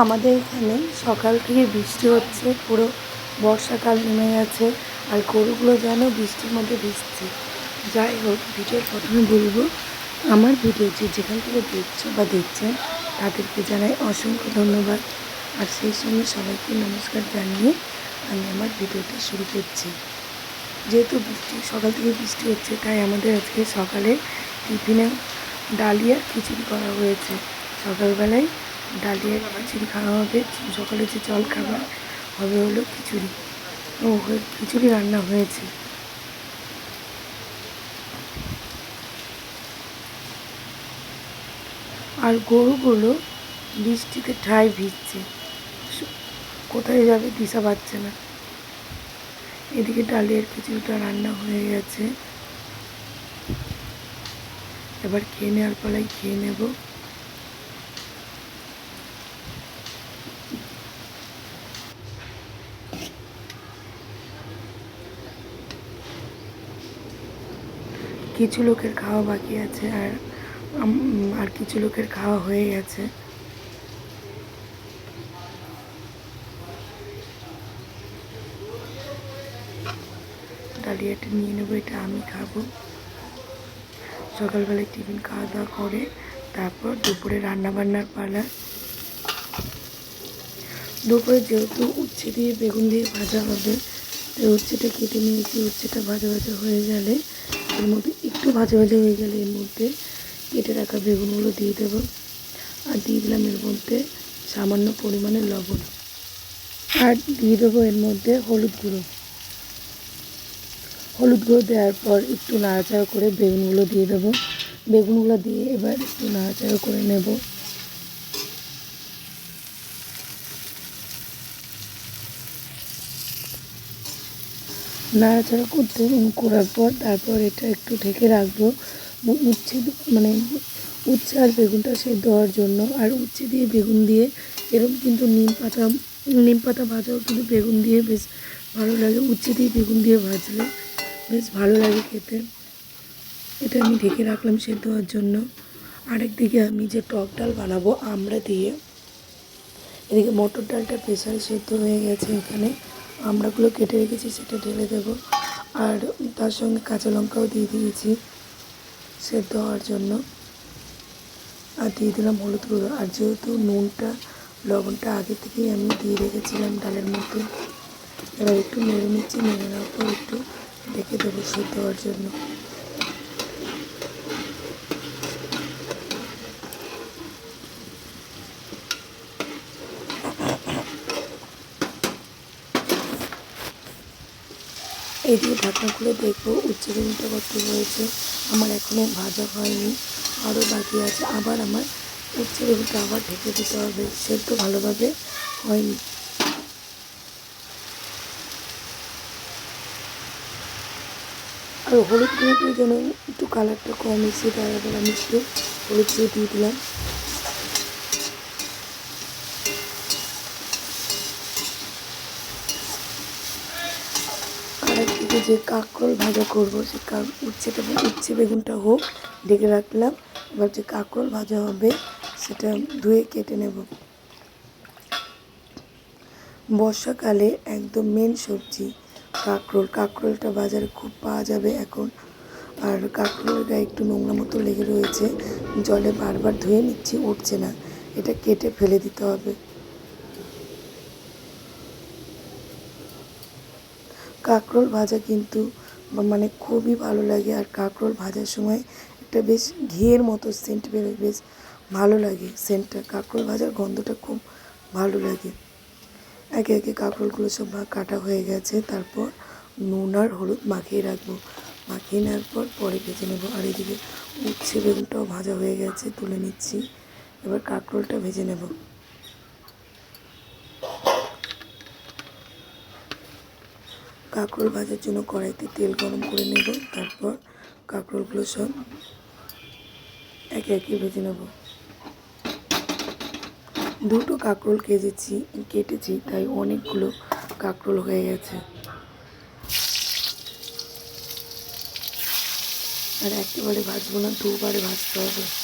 আমাদের এখানে সকাল থেকে বৃষ্টি হচ্ছে, পুরো বর্ষাকাল নেমে গেছে আর গরুগুলো যেন বৃষ্টির মধ্যে ভিজছে। যাই হোক, ভিডিওর প্রথমে বলব, আমার ভিডিও যেখান থেকে দেখছ বা দেখছেন, তাদেরকে জানাই অসংখ্য ধন্যবাদ। আর সেই সঙ্গে সবাইকে নমস্কার জানিয়ে আমি আমার ভিডিওটা শুরু করছি। যেহেতু বৃষ্টি, সকাল থেকে বৃষ্টি হচ্ছে, তাই আমাদের আজকে সকালে টিফিনে ডালিয়া খিচুড়ি করা হয়েছে। সকালবেলায় ডালিয়া খিচুড়ি খাওয়া হবে। সকালে যে জল খাবার হবে হলো খিচুড়ি। ও খিচুড়ি রান্না হয়েছে। আর গরুগুলো বৃষ্টিতে ঠায় ভিজছে। কোথায় যাবে দিশা পাচ্ছে না। এদিকে ডালিয়ার খিচুড়িটা রান্না হয়ে গেছে। এবার খেয়ে নেওয়ার পালাই খেয়ে নেব। কিছু লোকের খাওয়া বাকি আছে আর আর কিছু লোকের খাওয়া হয়ে গেছে। ডালিয়াটা নিয়ে নেব, এটা আমি খাব। সকালবেলায় টিফিন খাওয়া দাওয়া করে, তারপর দুপুরে রান্না বান্নার পালা। দুপুরে যেহেতু উচ্ছে দিয়ে বেগুন দিয়ে ভাজা হবে, তাই উচ্ছেটা কেটে নিয়েছি, উচ্ছেটা ভাজা ভাজা হয়ে গেলে এর মধ্যে ভাজা ভাজা হয়ে গেলে এর মধ্যে কেটে রাখা বেগুনগুলো দিয়ে দেবো। আর দিয়ে দিলাম এর মধ্যে সামান্য পরিমাণে লবণ। আর দিয়ে দেবো এর মধ্যে হলুদ গুঁড়ো। হলুদ গুঁড়ো দেওয়ার পর একটু নাড়াচাড়া করে বেগুনগুলো দিয়ে দেবো। বেগুনগুলো দিয়ে এবার একটু নাড়াচাড়া করে নেব। নাড়াচাড়া করতে করার পর তারপর এটা একটু ঢেকে রাখব। উচ্ছে মানে উচ্ছে আর বেগুনটা সেদ্ধ হওয়ার জন্য। আর উচ্ছে দিয়ে বেগুন দিয়ে এরকম কিন্তু নিম পাতা নিম পাতা ভাজাও কিন্তু বেগুন দিয়ে বেশ ভালো লাগে। উচ্ছে দিয়ে বেগুন দিয়ে ভাজলে বেশ ভালো লাগে খেতে। এটা আমি ঢেকে রাখলাম সেদ্ধ হওয়ার জন্য। আরেকদিকে আমি যে টক ডাল বানাবো আমরা দিয়ে, এদিকে মটর ডালটা প্রেসারে সেদ্ধ হয়ে গেছে এখানে। আমড়াগুলো কেটে রেখেছি, সেটা ঢেলে দেব। আর তার সঙ্গে কাঁচা লঙ্কাও দিয়ে দিয়েছি সেদ্ধ হওয়ার জন্য। আর দিয়ে দিলাম হলুদ গুঁড়ো। আর যেহেতু নুনটা, লবণটা আগে থেকেই আমি দিয়ে রেখেছিলাম ডালের মধ্যে, এবার একটু নেড়ে নিচ্ছি, নেড়ে নেওয়ার পর একটু দেখে দেবো সেদ্ধ হওয়ার জন্য। এইদিকে ঢাকনা খুলে দেখব উচ্ছে বেগুনটা কত হয়েছে। আমার এখনও ভাজা হয়নি। আরও বাকি আছে। আবার আমার বেগুনটা আবার ঢেকে দিতে হবে। সেদ্ধ ভালোভাবে হয়নি। আর হলুদ গুঁড়োটা যেন একটু কালারটা কম এসে আবার আমি একটু হলুদ গুঁড়ো দিয়ে দিলাম আর একদিকে যে কাঁকরোল ভাজা করব, সে উচ্ছেটা উচ্ছে বেগুনটা হোক, ঢেকে রাখলাম। এবার যে কাঁকরোল ভাজা হবে, সেটা ধুয়ে কেটে নেব। বর্ষাকালে একদম মেন সবজি কাঁকরোল। কাঁকরোলটা বাজারে খুব পাওয়া যাবে এখন। আর কাঁকরোলের গায়ে একটু নোংরা মতো লেগে রয়েছে। জলে বারবার ধুয়ে নিচ্ছি, উঠছে না। এটা কেটে ফেলে দিতে হবে। কাঁকরোল ভাজা কিন্তু মানে খুবই ভালো লাগে। আর কাঁকরোল ভাজার সময় একটা বেশ ঘিয়ের মতো সেন্ট বেরোয় বেশ ভালো লাগে সেন্টটা কাঁকরোল ভাজার গন্ধটা খুব ভালো লাগে। একে একে কাঁকরোলগুলো সব কাটা হয়ে গেছে। তারপর নুন আর হলুদ মাখিয়ে রাখব। মাখিয়ে নেওয়ার পর পরে ভেজে নেব। আর এদিকে উচ্ছে বেগুনটাও ভাজা হয়ে গেছে, তুলে নিচ্ছি। এবার কাঁকরোলটা ভেজে নেব। কাঁকরোল ভাজার জন্য কড়াইতে তেল গরম করে নেব। তারপর কাঁকরোলগুলো সব একে একে ভেজে নেব। দুটো কাঁকরোল কেজেছি, কেটেছি, তাই অনেকগুলো কাঁকরোল হয়ে গেছে। আর একেবারে ভাজবো না, দুবারে ভাজতে হবে।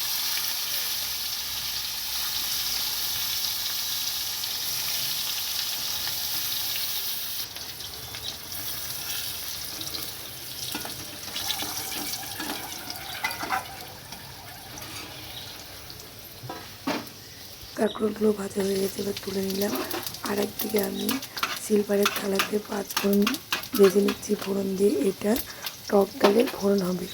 কাঁকড়গুলো ভাজা হয়ে গেছে, এবার তুলে নিলাম। আর একদিকে আমি সিলভারের থালাতে পাঁচ ফোড়ন ভেজে নিচ্ছি, ফোড়ন দিয়ে এটা টক ডালের ফোড়ন হবে।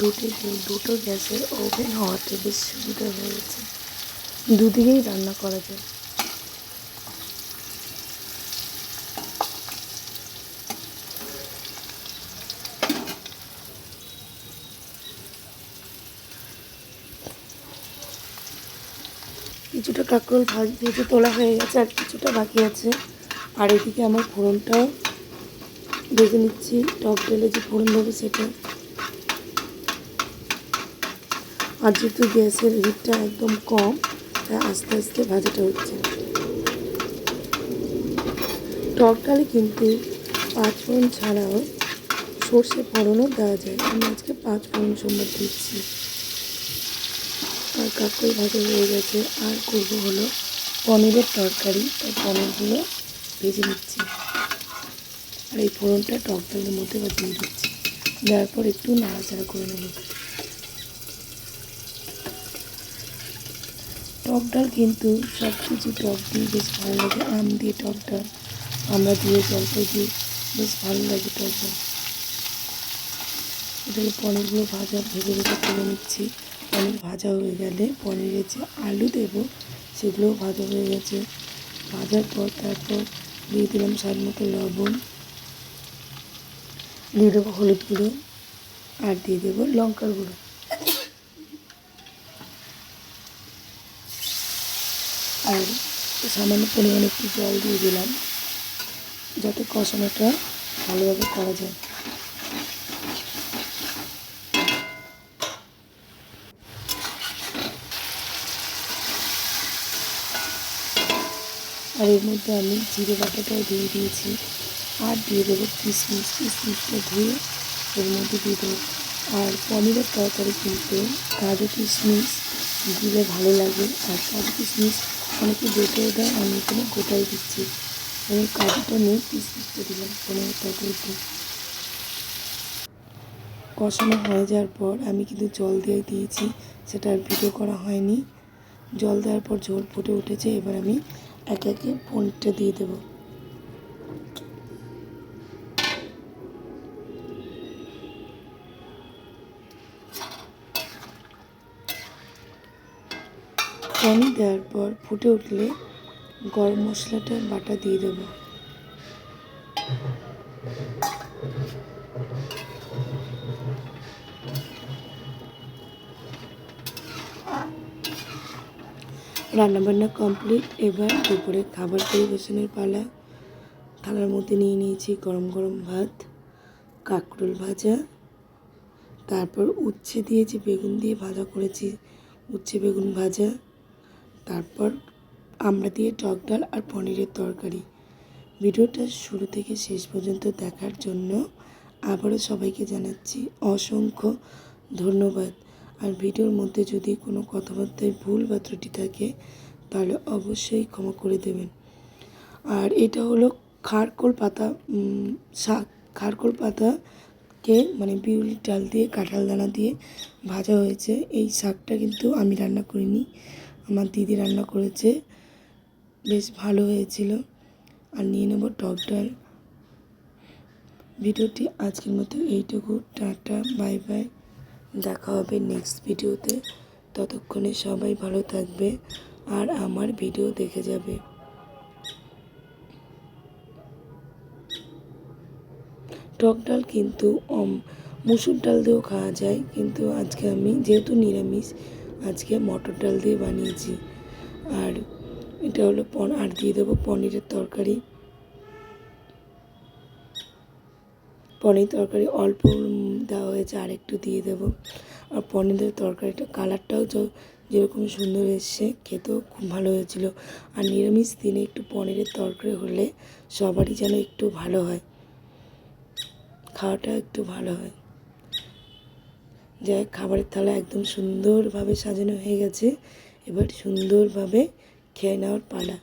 দুটো দুটো গ্যাসের ওভেন হওয়াতে বেশ সুবিধা হয়ে গেছে। দুদিকেই রান্না করা যায়। কিছুটা কাঁকরোল ভাজ তোলা হয়ে গেছে আর কিছুটা বাকি আছে। আর এদিকে আমার ফোড়নটাও ভেজে নিচ্ছি। টক ডালে যে ফোড়ন দেবো সেটা। আর যেহেতু গ্যাসের হিটটা একদম কম, তাই আস্তে আস্তে ভাজাটা হচ্ছে। টক ডালে কিন্তু পাঁচ ফোড়ন ছাড়াও সর্ষে ফোড়নও দেওয়া যায়। আমি আজকে পাঁচ ফোড়ন সোমবার দিচ্ছি। কাকল ভাজা হয়ে গেছে। আর করব হলো পনিরের তরকারি। তাই পনিরগুলো ভেজে নিচ্ছি। আর এই ফোড়নটা টক ডালের মধ্যে বা দিয়ে দিচ্ছি। দেওয়ার পর একটু নাড়াচাড়া করে নেব। টক ডাল কিন্তু সব কিছু টক দিয়ে বেশ ভালো লাগে। আম দিয়ে টক ডাল। আমরা দিয়ে জলপাই দিয়ে বেশ ভালো লাগে টক ডাল। এটাকে পনিরগুলো ভাজা ভেজে ভেজে তুলে নিচ্ছি। পনির ভাজা হয়ে গেলে পনিরের যে আলু দেবো, সেগুলোও ভাজা হয়ে গেছে। ভাজার পর তারপর দিয়ে দিলাম স্বাদ মতো লবণ, দিয়ে দেবো হলুদ গুঁড়ো, আর দিয়ে দেবো লঙ্কার গুঁড়ো। আর সামান্য পরিমাণে একটু জল দিয়ে দিলাম, যাতে কষানোটা ভালোভাবে করা যায়। আর এর মধ্যে আমি জিরে বাটাটাও দিয়ে দিয়েছি। আর দিয়ে দেবো কিশমিশ কিশমিশটা ধুয়ে এর মধ্যে দিয়ে দেবো। আর পনিরের তরকারি কিন্তু কাজু কিশমিশ দিলে ভালো লাগে। আর কাজু কিশমিশ অনেকে বেটেও দেয়, আমি এখানে গোটাই দিচ্ছি। আমি কাজুটা নিয়ে কিশমিশটা দিলাম পনিরের তরকারিতে। কষানো হয়ে যাওয়ার পর আমি কিন্তু জল দিয়ে দিয়েছি। সেটা আর ভিডিও করা হয়নি। জল দেওয়ার পর ঝোল ফুটে উঠেছে। এবার আমি একে একে পনিরটা দিয়ে দেব। পনির দেওয়ার পর ফুটে উঠলে গরম মশলাটা বাটা দিয়ে দেব। রান্নাবান্না কমপ্লিট এবার দুপুরে খাবার পরিবেশনের পালা। থালার মধ্যে নিয়ে নিয়েছি গরম গরম ভাত, কাঁকরোল ভাজা। তারপর উচ্ছে দিয়ে যে বেগুন দিয়ে ভাজা করেছি, উচ্ছে, বেগুন ভাজা। তারপর আমরা দিয়ে টক ডাল আর পনিরের তরকারি। ভিডিওটা শুরু থেকে শেষ পর্যন্ত দেখার জন্য আবারও সবাইকে জানাচ্ছি অসংখ্য ধন্যবাদ। আর ভিডিওর মধ্যে যদি কোনো কথাবার্তায় ভুল বা ত্রুটি থাকে, তাহলে অবশ্যই ক্ষমা করে দেবেন। আর এটা হলো খারকোল পাতা শাক। খারকোল পাতাকে মানে বিউলির ডাল দিয়ে, কাঁঠাল দানা দিয়ে ভাজা হয়েছে। এই শাকটা কিন্তু আমি রান্না করিনি। আমার দিদি রান্না করেছে। বেশ ভালো হয়েছিল। আর নিয়ে নেব টক ডাল। ভিডিওটি আজকের মতো এইটুকু। Tata, bye bye. দেখা হবে নেক্সট ভিডিওতে। ততক্ষণে সবাই ভালো থাকবে আর আমার ভিডিও দেখে যাবে। টক ডাল কিন্তু মুসুর ডাল দিয়েও খাওয়া যায়, কিন্তু আজকে আমি যেহেতু নিরামিষ, আজকে মটর ডাল দিয়ে বানিয়েছি। আর এটা হলো আর দিয়ে দেবো পনিরের তরকারি। পনির তরকারি অল্প দেওয়া হয়েছে, আর একটু দিয়ে দেবো। আর পনিরের তরকারিটা কালারটাও যেরকম সুন্দর এসছে, খেতেও খুব ভালো হয়েছিল। আর নিরামিষ দিনে একটু পনিরের তরকারি হলে সবারই যেন একটু ভালো হয়। খাওয়াটা একটু ভালো হয়। যাই খাবারের থালা একদম সুন্দরভাবে সাজানো হয়ে গেছে। এবার সুন্দরভাবে খেয়ে নেওয়ার পালা।